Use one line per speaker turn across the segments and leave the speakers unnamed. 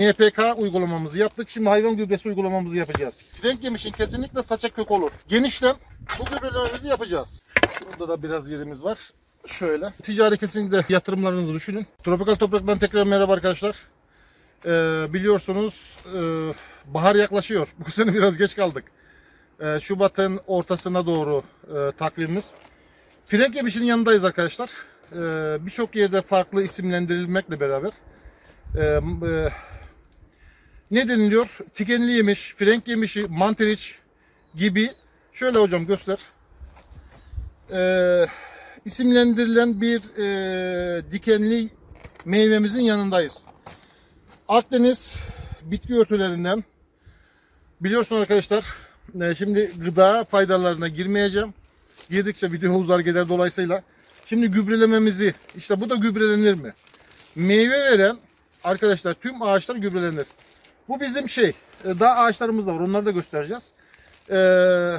NPK uygulamamızı yaptık. Şimdi hayvan gübresi uygulamamızı yapacağız. Renk yemişin kesinlikle saça kök olur. Genişlem bu gübrelememizi yapacağız. Burada da biraz yerimiz var. Şöyle. Ticari kesinlikle yatırımlarınızı düşünün. Tropikal topraktan tekrar merhaba arkadaşlar. Ee, biliyorsunuz e, bahar yaklaşıyor. Bu sene biraz geç kaldık. Ee, Şubat'ın ortasına doğru e, takvimimiz. Frenk yemişinin yanındayız arkadaşlar. Ee, Birçok yerde farklı isimlendirilmekle beraber. Ee, e, ne deniliyor? Tikenli yemiş, frenk yemişi, manteriç gibi. Şöyle hocam göster. Ee, isimlendirilen bir e, dikenli meyvemizin yanındayız. Akdeniz bitki örtülerinden biliyorsunuz arkadaşlar e, şimdi gıda faydalarına girmeyeceğim. Girdikçe video uzar gider dolayısıyla. Şimdi gübrelememizi işte bu da gübrelenir mi? Meyve veren arkadaşlar tüm ağaçlar gübrelenir. Bu bizim şey. e, Daha ağaçlarımız da var. Onları da göstereceğiz. Ee,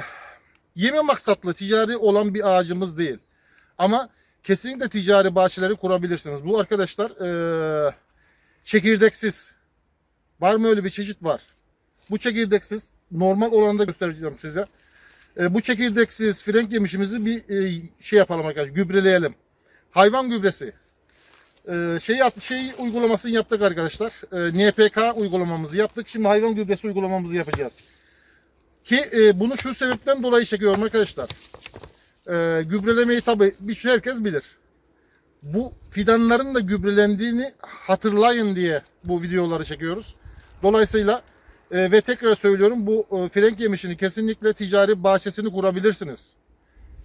yeme maksatlı ticari olan bir ağacımız değil. Ama kesinlikle ticari bahçeleri kurabilirsiniz. Bu arkadaşlar ee, çekirdeksiz. Var mı öyle bir çeşit? Var. Bu çekirdeksiz. Normal olanı da göstereceğim size. Ee, bu çekirdeksiz frenk yemişimizi bir ee, şey yapalım arkadaşlar. Gübreleyelim. Hayvan gübresi. Ee, şey, şey uygulamasını yaptık arkadaşlar. Ee, NPK uygulamamızı yaptık. Şimdi hayvan gübresi uygulamamızı yapacağız. Ki e, bunu şu sebepten dolayı çekiyorum arkadaşlar. Ee, gübrelemeyi tabi bir herkes bilir. Bu fidanların da gübrelendiğini hatırlayın diye bu videoları çekiyoruz. Dolayısıyla e, ve tekrar söylüyorum bu e, frenk yemişini kesinlikle ticari bahçesini kurabilirsiniz.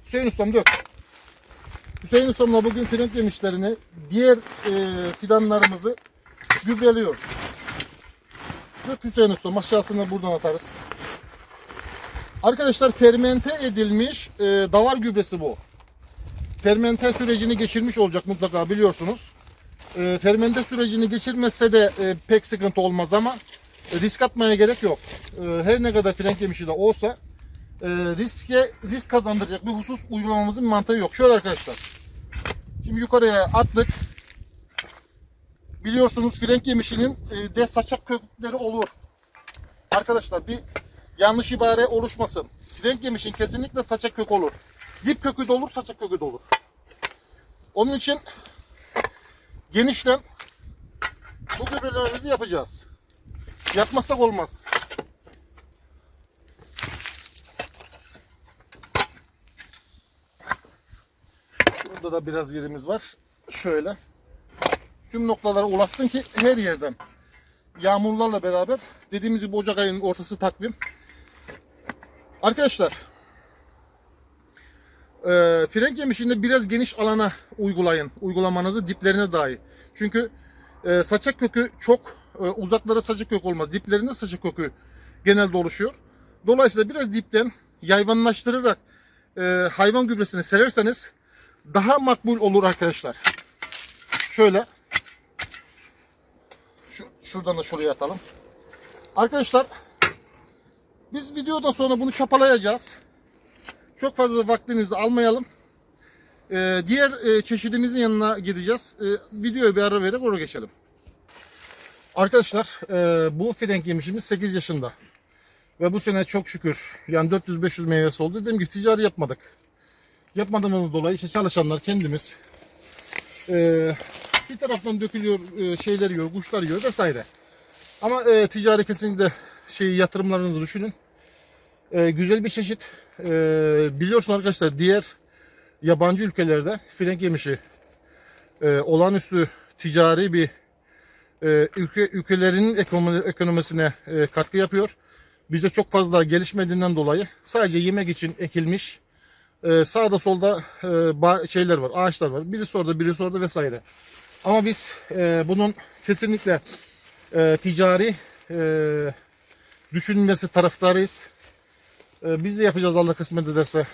Hüseyin Ustam dök. Hüseyin Ustam'la bugün frenk yemişlerini, diğer e, fidanlarımızı gübreliyoruz. Dök Hüseyin Ustam aşağısını buradan atarız. Arkadaşlar fermente edilmiş e, davar gübresi bu. Fermente sürecini geçirmiş olacak mutlaka biliyorsunuz. E, fermente sürecini geçirmezse de e, pek sıkıntı olmaz ama risk atmaya gerek yok. E, her ne kadar frenk yemişi de olsa e, riske risk kazandıracak bir husus uygulamamızın mantığı yok. Şöyle arkadaşlar. Şimdi yukarıya attık. Biliyorsunuz frenk yemişinin e, de saçak kökleri olur. Arkadaşlar bir yanlış ibare oluşmasın. Frenk yemişin kesinlikle saçak kök olur. Dip kökü de olur, saçak kökü de olur. Onun için genişlem bu gübrelerimizi yapacağız. Yapmazsak olmaz. Burada da biraz yerimiz var. Şöyle. Tüm noktalara ulaşsın ki her yerden yağmurlarla beraber dediğimiz gibi Ocak ayının ortası takvim. Arkadaşlar e, frenk yemişinde biraz geniş alana uygulayın. Uygulamanızı diplerine dahi. Çünkü e, saçak kökü çok e, uzaklara saçak kök olmaz. Diplerinde saçak kökü genelde oluşuyor. Dolayısıyla biraz dipten yayvanlaştırarak e, hayvan gübresini sererseniz daha makbul olur arkadaşlar. Şöyle şu, şuradan da şuraya atalım. Arkadaşlar biz videodan sonra bunu çapalayacağız. Çok fazla vaktinizi almayalım. Ee, diğer e, çeşidimizin yanına gideceğiz. Ee, videoya bir ara vererek oraya geçelim. Arkadaşlar e, bu frenk yemişimiz 8 yaşında. Ve bu sene çok şükür yani 400-500 meyvesi oldu. Dediğim gibi ticari yapmadık. Yapmadığımız dolayı işte çalışanlar kendimiz e, bir taraftan dökülüyor e, şeyler yiyor, kuşlar yiyor vesaire. Ama e, ticari kesinlikle şey yatırımlarınızı düşünün. E, güzel bir çeşit. E, biliyorsun arkadaşlar diğer yabancı ülkelerde frenk yemişi e, olağanüstü ticari bir e, ülke ülkelerinin ekonomi, ekonomisine e, katkı yapıyor. Bizde çok fazla gelişmediğinden dolayı sadece yemek için ekilmiş e, sağda solda e, şeyler var, ağaçlar var. Birisi orada, birisi orada vesaire. Ama biz e, bunun kesinlikle e, ticari düşünmesi taraftarıyız. Biz de yapacağız Allah kısmet ederse.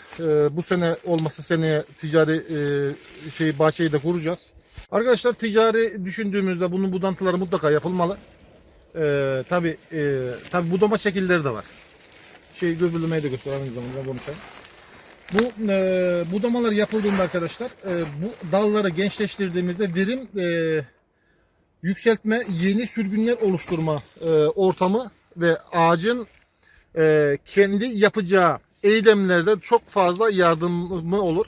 Bu sene olması seneye ticari e, şey bahçeyi de kuracağız. Arkadaşlar ticari düşündüğümüzde bunun budantıları mutlaka yapılmalı. Tabi tabi budama şekilleri de var. Şey göbürlemeyi de göster aynı zamanda konuşalım. Bu e, budamalar yapıldığında arkadaşlar e, bu dalları gençleştirdiğimizde verim e, yükseltme, yeni sürgünler oluşturma e, ortamı ve ağacın e, kendi yapacağı eylemlerde çok fazla yardımı olur.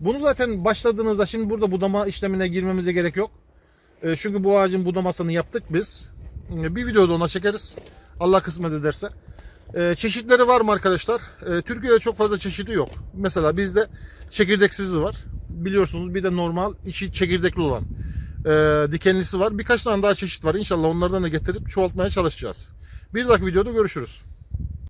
Bunu zaten başladığınızda şimdi burada budama işlemine girmemize gerek yok. E, çünkü bu ağacın budamasını yaptık biz. E, bir videoda ona çekeriz. Allah kısmet ederse. E, çeşitleri var mı arkadaşlar? E, Türkiye'de çok fazla çeşidi yok. Mesela bizde çekirdeksizi var. Biliyorsunuz bir de normal içi çekirdekli olan e, dikenlisi var. Birkaç tane daha çeşit var. İnşallah onlardan da getirip çoğaltmaya çalışacağız. Bir dahaki videoda görüşürüz.